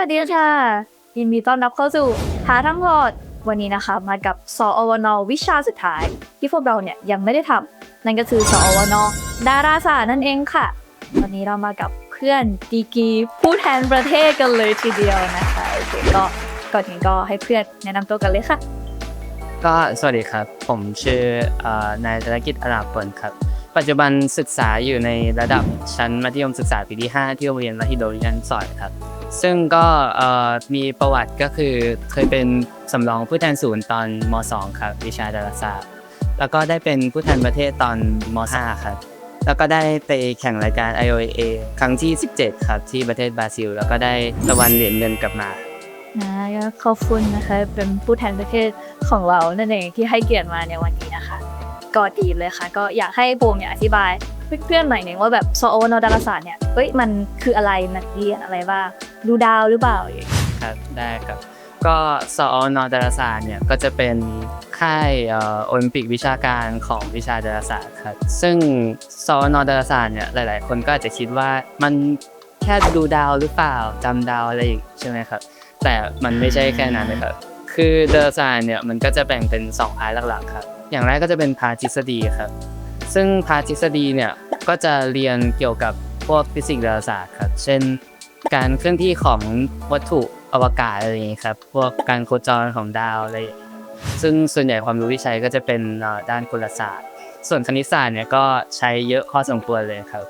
วัสดีค่ะ ยินดีต้อนรับเข้าสู่หาทั้งหมดวันนี้นะคะมากับสอวนวิชาสุดท้าย ที่พวกเราเนี่ยยังไม่ได้ทำนั่นก็คือสอวนดาราศาสตร์นั่นเองค่ะ วันนี้เรามากับเพื่อนดีกีผู้แทนประเทศกันเลยทีเดียวนะคะโอเคก็ก่อนอื่นก็ให้เพื่อนแนะนำตัวกันเลยค่ะ ก็สวัสดีครับ ผมชื่อนายธนกิจอลาผลครับ ปัจจุบันศึกษาอยู่ในระดับชั้นมัธยมศึกษาปีที่ 5 ที่โรงเรียนมหิดลยันสอยครับ ซึ่งก็มีประวัติก็คือเคยเป็นสำรองผู้แทนศูนย์ตอนม .2 ครับวิชาดาราศาสตร์แล้วก็ได้เป็นผู้แทนประเทศตอนม .5 ครับ แล้วก็ได้ไปแข่งรายการ IOA ครั้งที่ 17 ครับ ที่ประเทศบราซิล แล้วก็ได้รางวัลเหรียญเงินกลับมานะก็ขอบคุณนะคะเป็นผู้แทนประเทศของเรานั่นเองที่ให้เกียรติมาในวันนี้นะคะ ก็ดีเลยค่ะ ก็อยากให้โบมเนี่ยอธิบายเพื่อนๆหน่อยหนึ่งว่าแบบสโอนดาราศาสตร์เนี่ยเอ้ยมันคืออะไรมันเรียนอะไรบ้างดูดาวหรือเปล่าอย่างนี้ครับได้ครับก็สอนอดาราศาสตร์เนี่ยก็จะเป็นค่ายโอลิมปิกวิชาการของวิชาดาราศาสตร์ครับซึ่งสอนอดาราศาสตร์เนี่ยหลาย ๆ คนก็อาจจะคิดว่ามันแค่ดูดาวหรือเปล่าจำดาวอะไรอย่างใช่ไหมครับแต่มันไม่ใช่แค่นั้นนะครับคือดาราศาสตร์เนี่ยมันก็จะแบ่งเป็น 2 พาร์ทหลักๆครับ อย่างแรกก็จะเป็นพาทฤษฎีครับ ซึ่งพาทฤษฎีเนี่ยก็จะเรียนเกี่ยวกับพวกฟิสิกส์ดาราศาสตร์ครับเช่น การเคลื่อนที่ของวัตถุอวกาศอะไรอย่างนี้ครับ พวกการโคจรของดาวอะไร ซึ่งส่วนใหญ่ความรู้ที่ใช้ก็จะเป็นด้านกลศาสตร์ ส่วนคณิตศาสตร์เนี่ยก็ใช้เยอะพอสมควรเลยครับ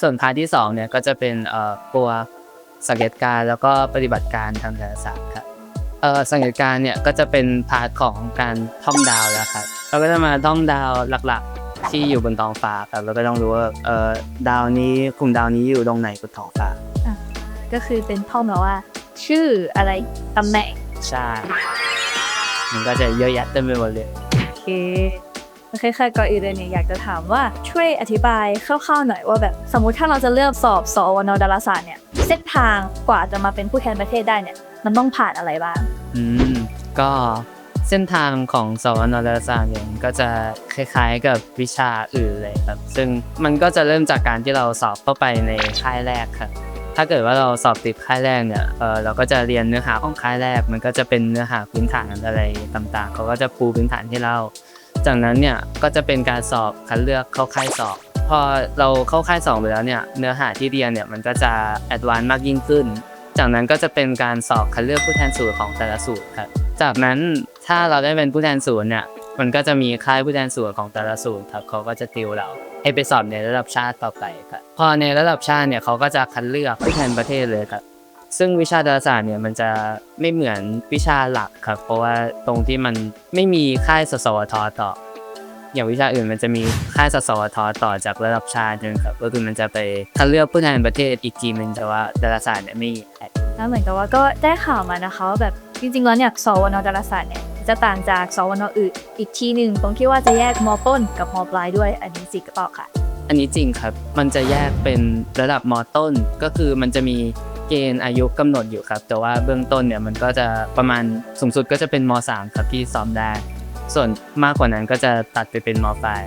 ส่วนพาที่สองเนี่ยก็จะเป็นตัวสังเกตการ์แล้วก็ปฏิบัติการทางดาราศาสตร์ครับสังเกตการ์เนี่ยก็จะเป็นพาร์ทของการท่องดาวแล้วครับ เราก็จะมาท่องดาวหลักๆ ที่อยู่บนท้องฟ้าครับแล้วก็ต้องรู้ว่าเอ่อดาวนี้กลุ่มดาวนี้อยู่ตรงไหนบนท้องฟ้าก็คือเป็นท่องแบบว่า ชื่ออะไรตำแหน่งใช่มันก็จะเยอะแยะเต็มไปหมดเลยโอเคโอเคค่ะก่อนอื่นเลยเนี่ยอยากจะถามว่าช่วยอธิบายคร่าวๆหน่อยว่าแบบสมมุติถ้าเราจะเลือกสอบสอวนดาราศาสตร์เนี่ยเส้นทางกว่าจะมาเป็นผู้แทนประเทศได้เนี่ยมันต้องผ่านอะไรบ้าง อืม ก็ เส้นทางของสวนดาราศาสตร์เนี่ยก็จะคล้ายๆกับวิชาอื่นเลยครับ ซึ่งมันก็จะเริ่มจากการที่เราสอบเข้าไปในค่ายแรกครับถ้าเกิดว่าเราสอบติดค่ายแรกเนี่ยเออเราก็จะเรียนเนื้อหาของค่ายแรก มันก็จะเป็นเนื้อหาพื้นฐานอะไรต่างๆ เขาก็จะปูพื้นฐานให้เรา จากนั้นเนี่ยก็จะเป็นการสอบคัดเลือกเข้าค่ายสอบ พอเราเข้าค่ายสองไปแล้วเนี่ยเนื้อหาที่เรียนเนี่ยมันก็จะแอดวานซ์มากยิ่งขึ้น จากนั้นก็จะเป็นการสอบคัดเลือกผู้แทนสูตรของแต่ละสูตรครับ จากนั้น ถ้าเราได้เป็นผู้แทนศูนย์เนี่ยมันก็จะมีค่ายผู้แทนศูนย์ของแต่ละศูนย์ครับเขาก็จะติวเราให้ไปสอบในระดับชาติต่อไปครับพอในระดับชาติเนี่ยเขาก็จะคัดเลือกผู้แทนประเทศเลยครับซึ่งวิชาดาราศาสตร์เนี่ยมันจะไม่เหมือนวิชาหลักครับ เพราะว่าตรงที่มันไม่มีค่ายสสวทต่อ อย่างวิชาอื่นมันจะมีค่ายสสวทต่อจากระดับชาตินึงครับก็คือมันจะไปคัดเลือกผู้แทนประเทศอีกทีนึงแต่ว่าดาราศาสตร์เนี่ยไม่แล้วเหมือนกับว่าก็ได้ข่าวมานะคะว่าแบบจริงๆแล้วเนี่ยสวนดาราศาสตร์เนี่ย จะต่างจากสวนอื่นอีกทีหนึ่งตรงที่ว่าจะแยกมต้นกับมปลายด้วยอันนี้สิกระเปล่าค่ะ อันนี้จริงครับ มันจะแยกเป็นระดับมต้นก็คือมันจะมีเกณฑ์อายุกำหนดอยู่ครับ แต่ว่าเบื้องต้นเนี่ยมันก็จะประมาณสูงสุดก็จะเป็นม 3 ครับที่ซ้อมได้ ส่วนมากกว่านั้นก็จะตัดไปเป็นมปลาย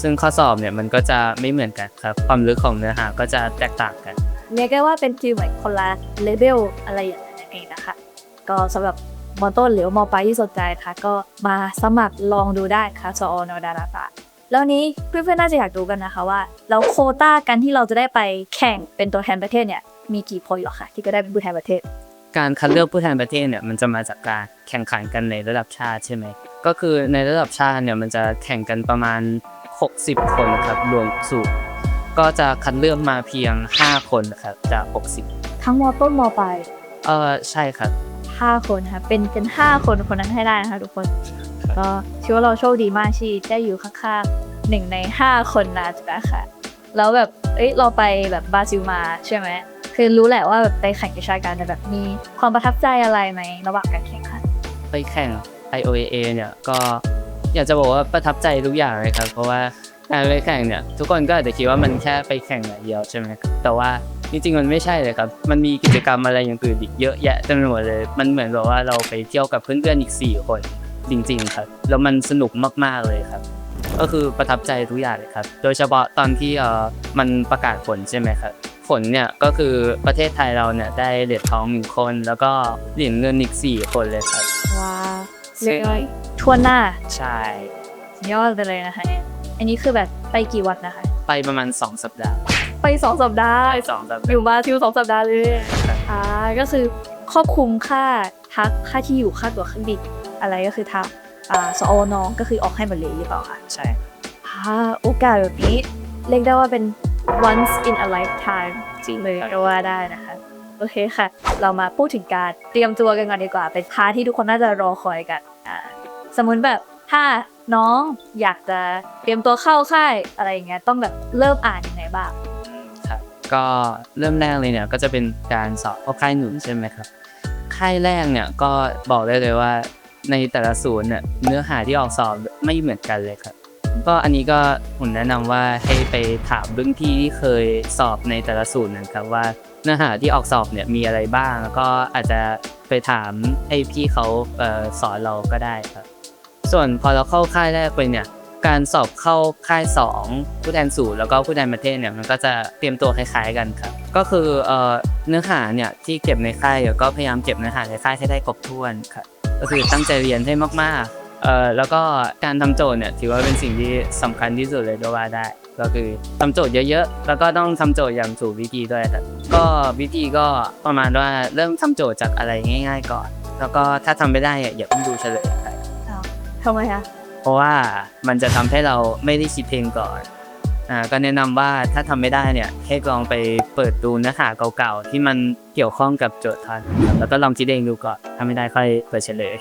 ซึ่งข้อสอบเนี่ยมันก็จะไม่เหมือนกันครับ ความลึกของเนื้อหาก็จะแตกต่างกันเรียกได้ว่าเป็นฟีลเหมือนคนละเลเวลอะไรอย่างนั้นเองนะคะ ก็สำหรับ มต้นหรือมปลายที่สนใจนะคะก็มาสมัครลองดูได้ค่ะสอนดาราศาสตร์แล้วนี้เพื่อนๆน่าจะอยากรู้กันนะคะว่าแล้วโควต้ากันที่เราจะได้ไปแข่งเป็นตัวแทนประเทศเนี่ยมีกี่คนหรอคะที่ก็ได้เป็นผู้แทนประเทศ การคัดเลือกผู้แทนประเทศเนี่ยมันจะมาจากการแข่งขันกันในระดับชาติใช่ไหมก็คือในระดับชาติเนี่ยมันจะแข่งกันประมาณ 60 คนครับรวมสูตรก็จะคัดเลือกมาเพียง 5 คนครับจาก 60 ทั้งมต้นมปลายเออใช่ครับ ห้าคนค่ะเป็นเป็นห้าคนคนนั้นให้ได้นะคะทุกคน ก็ชื่อว่าเราโชคดีมากที่ได้อยู่ข้างๆหนึ่งในห้าคนนั้นนะคะแล้วแบบเอ้ยเราไปแบบบราซิลมาใช่ไหมคือรู้แหละว่าแบบไปแข่งวิชาการแต่แบบมีความประทับใจอะไรไหมระหว่างการแข่งขันไปแข่ง IOAA เนี่ยก็อยากจะบอกว่าประทับใจทุกอย่างเลยครับ เพราะว่าการไปแข่งเนี่ยทุกคนก็อาจจะคิดว่ามันแค่ไปแข่งอย่างเดียวใช่ไหมครับแต่ว่า จริงๆมันไม่ใช่เลยครับ มันมีกิจกรรมอะไรอย่างอื่นอีกเยอะแยะเต็มไปหมดเลย มันเหมือนแบบว่าเราไปเที่ยวกับเพื่อนๆอีก 4 คนจริง ๆ ครับ แล้วมันสนุกมากๆเลยครับ ก็คือประทับใจทุกอย่างเลยครับ โดยเฉพาะตอนที่เออมันประกาศผลใช่ไหมครับผลเนี่ยก็คือประเทศไทยเราเนี่ยได้เหรียญทองหนึ่งคน แล้วก็เหรียญเงินอีกสี่คนเลยครับ ว้าวเรียกว่าทั่วหน้าใช่สุดยอดไปเลยนะคะ อันนี้คือแบบไปกี่วันนะคะ ไปประมาณ 2 สัปดาห์ ไปสองสัปดาห์ไปสองสัปอดาห์ยู่มาทิวสองสัปดาห์เลยอ่าก็คือครอบคลุมค่าทักค่าที่อยู่ค่าตั๋วเครื่องบินอะไรก็คือทางอ่าสอวนก็คือออกให้หมดเลยหรือเปล่าคะใช่ อ่าโอกาสแบบนี้เรียกได้ว่าเป็น once in a lifetime จริงเลยก็ว่าได้นะคะ โอเคค่ะ เรามาพูดถึงการเตรียมตัวกันก่อนดีกว่า เป็นพาร์ทที่ทุกคนน่าจะรอคอยกันอ่าสมมุติแบบถ้าน้องอยากจะเตรียมตัวเข้าค่ายอะไรอย่างเงี้ยต้องแบบเริ่มอ่านยังไงบ้างครับ ก็เริ่มแรกเลยเนี่ยก็จะเป็นการสอบเข้าค่ายหนุนใช่ไหมครับค่ายแรกเนี่ยก็บอกได้เลยว่าในแต่ละศูนย์เนี่ยเนื้อหาที่ออกสอบไม่เหมือนกันเลยครับก็อันนี้ก็ผมแนะนำว่าให้ไปถามรุ่นพี่ที่เคยสอบในแต่ละศูนย์นะครับว่าเนื้อหาที่ออกสอบเนี่ยมีอะไรบ้าง แล้วก็อาจจะไปถามให้พี่เขาเออสอนเราก็ได้ครับ ส่วนพอเราเข้าค่ายแรกไปเนี่ย การสอบเข้าค่าย 2 ผู้แทนศูนย์แล้วก็ผู้แทนประเทศเนี่ยมันก็จะเตรียมตัวคล้ายๆกันครับ ก็คือเนื้อหาเนี่ยที่เก็บในค่ายก็พยายามเก็บเนื้อหาในค่ายให้ได้ครบถ้วนครับก็คือตั้งใจเรียนให้มากๆเอ่อแล้วก็การทำโจทย์เนี่ยถือว่าเป็นสิ่งที่สำคัญที่สุดเลยก็ว่าได้ ก็คือทำโจทย์เยอะๆ แล้วก็ต้องทำโจทย์อย่างถูกวิธีด้วยครับก็วิธีก็ประมาณว่าเริ่มทำโจทย์จากอะไรง่าย ๆ ก่อน แล้วก็ถ้าทำไม่ได้อะอย่าเพิ่งดูเฉลยครับทำไมคะ ราะว่ามันจะทำให้เราไม่ได้คิดเพลงก่อนอ่าก็แนะนำว่าถ้าทำไม่ได้เนี่ยให้ลองไปเปิดดูเนื้อหาเก่าๆที่มันเกี่ยวข้องกับโจทย์ทันครับแล้วก็ลองคิดเองดูก่อนถ้าไม่ได้ค่อยเปิดเฉลย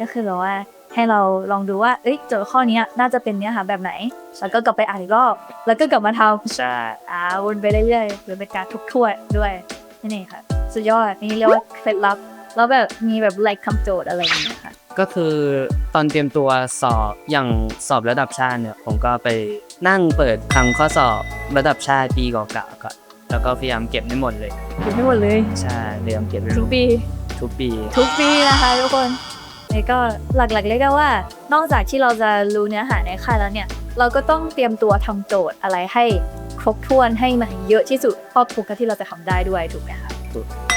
ก็คือแบบว่าให้เราลองดูว่าเอ้ยโจทย์ข้อเนี้ยน่าจะเป็นเนื้อหาแบบไหน แล้วก็กลับไปอ่านอีกรอบแล้วก็กลับมาทำใช่อ่าวนไปเรื่อยๆหรือเป็นการทบทวนด้วยนั่นเองค่ะ สุดยอดนี่เรียกว่าเคล็ดลับ แล้วแบบมีแบบไลค์คำโจทย์อะไรอย่างเงี้ยค่ะก็คือตอนเตรียมตัวสอบอย่างสอบระดับชาติเนี่ยผมก็ไปนั่งเปิดทำข้อสอบระดับชาติปีเก่าๆก่อนแล้วก็พยายามเก็บให้หมดเลยเก็บไม่หมดเลยใช่พยายามเก็บให้หทุมกดปี ทุกปี ทุกปีนะคะทุกคนนี่ก็หลักๆเรียกได้ว่า นอกจากที่เราจะรู้เนื้อหาในค่ายแล้วเนี่ย เราก็ต้องเตรียมตัวทำโจทย์อะไรให้ครบถ้วนให้มันเยอะที่สุดครอบคลุมกับที่เราจะทำได้ด้วยถูกไหมคะถูก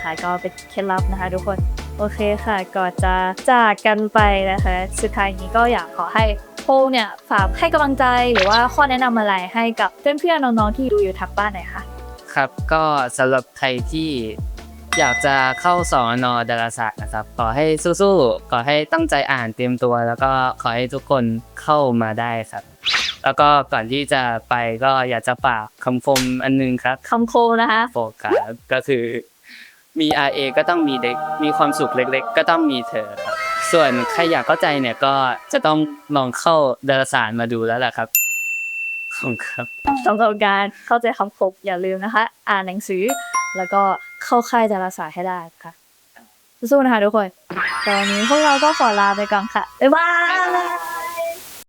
นี่นะคะ ก็เป็นเคล็ดลับนะคะ ทุกคนโอเคค่ะ ก่อนจะจากกันไปนะคะ สุดท้ายนี้ก็อยากขอให้โพลเนี่ยฝากให้กำลังใจหรือว่าข้อแนะนำอะไรให้กับเพื่อนๆน้องๆที่ดูอยู่ทางบ้านหน่อยค่ะครับก็สำหรับใครที่อยากจะเข้าสอนอดาราศาสตร์นะครับ ขอให้สู้ๆ ขอให้ตั้งใจอ่านเตรียมตัว แล้วก็ขอให้ทุกคนเข้ามาได้ครับ แล้วก็ก่อนที่จะไปก็อยากจะฝากคำคมอันนึงครับคำโคนะคะโฟกัสก็คือ มี RA ก็ต้องมีเด็ก มีความสุขเล็ก ๆ ก็ต้องมีเธอครับ ส่วนใครอยากเข้าใจเนี่ยก็จะต้องลองเข้าดาราศาสตร์มาดูแล้วล่ะครับขอบคุณครับ สำหรับการเข้าใจคำคมอย่าลืมนะคะ อ่านหนังสือ แล้วก็เข้าค่ายดาราศาสตร์ให้ได้ค่ะสู้ๆนะคะทุกคน ตอนนี้พวกเราก็ขอลาไปก่อนค่ะ บ๊ายบาย